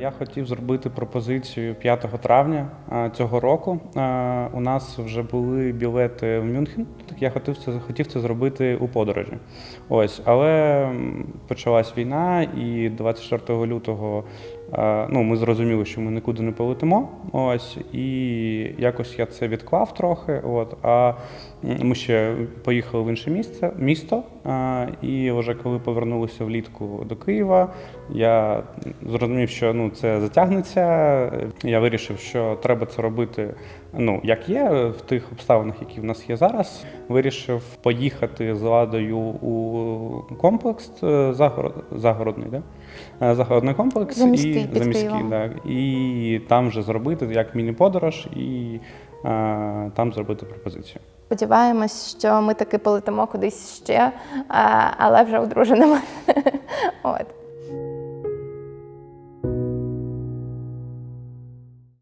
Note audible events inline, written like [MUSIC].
Я хотів зробити пропозицію 5 травня е, цього року. Е, У нас вже були білети в Мюнхен. Так я хотів це хотів це зробити у подорожі. Ось, але почалась війна, і 24 лютого ну, ми зрозуміли, що ми нікуди не полетимо. Ось, і якось я це відклав трохи. От, а ми ще поїхали в інше місце, місто. е, І вже коли повернулися влітку до Києва, я зрозумів, що ну, це затягнеться. Я вирішив, що треба це робити ну, як є, в тих обставинах, які в нас є зараз. Вирішив поїхати з ладою у комплекс е, загород, загородний, да? Е, загородний комплекс Заміський, і під заміський, Києвом. да. і там вже зробити як міні-подорож і е, там зробити пропозицію. Сподіваємось, що ми таки полетимо кудись ще, але вже одруженими. [LAUGHS] От.